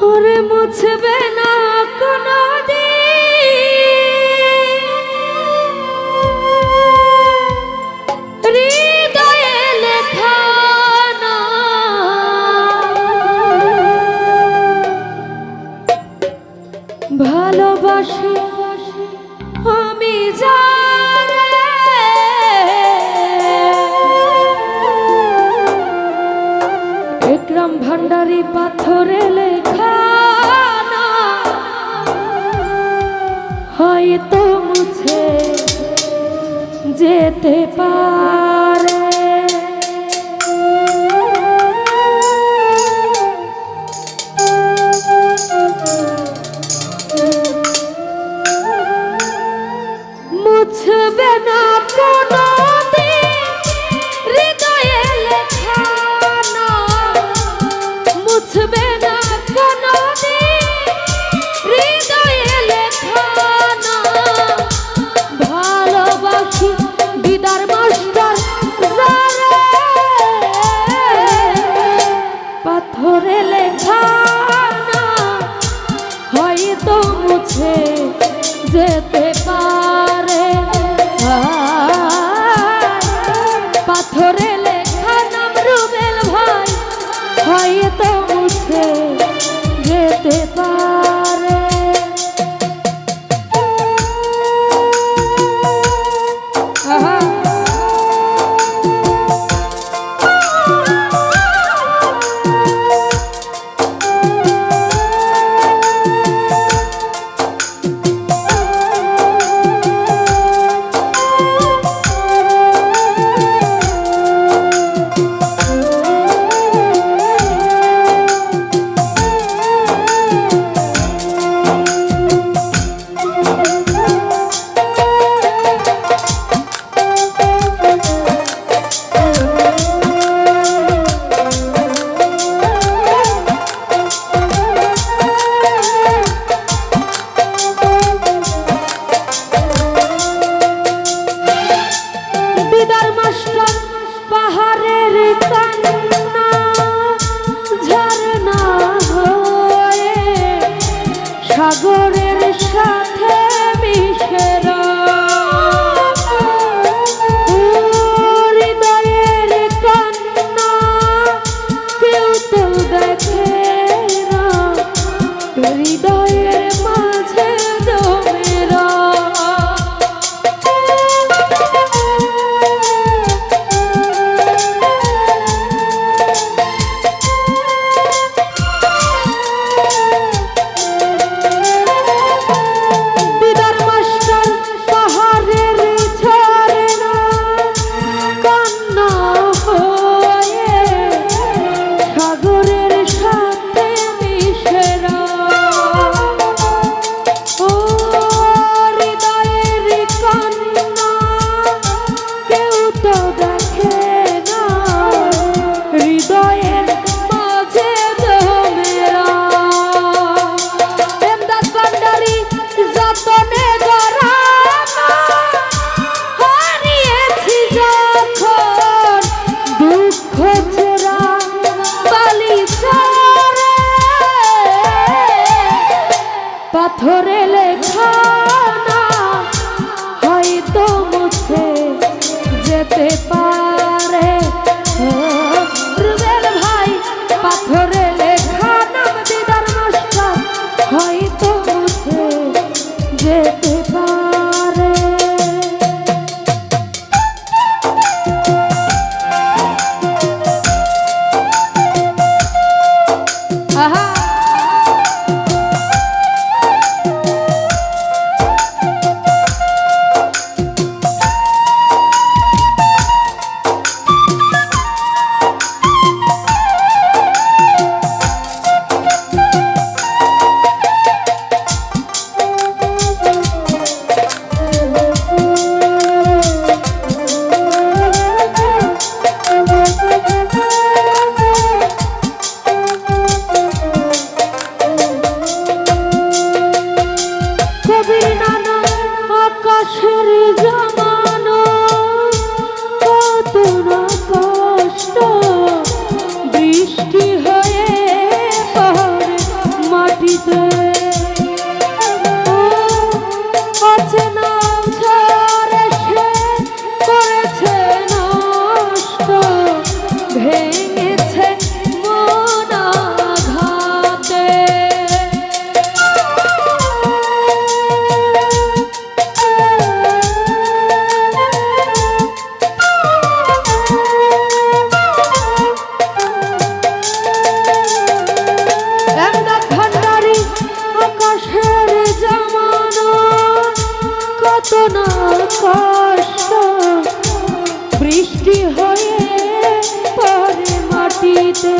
ওরে মুছবে না কোনো বিক্রম ভান্ডারি পাথরে লেখা হয়তো মুছে যেতে পার। সাগরের সাথে মিশেরা হৃদয়ের কান্না কেউ তো দেখে হৃদয় red বেদনা কষ্ট বৃষ্টি হয়ে পরে মাটিতে।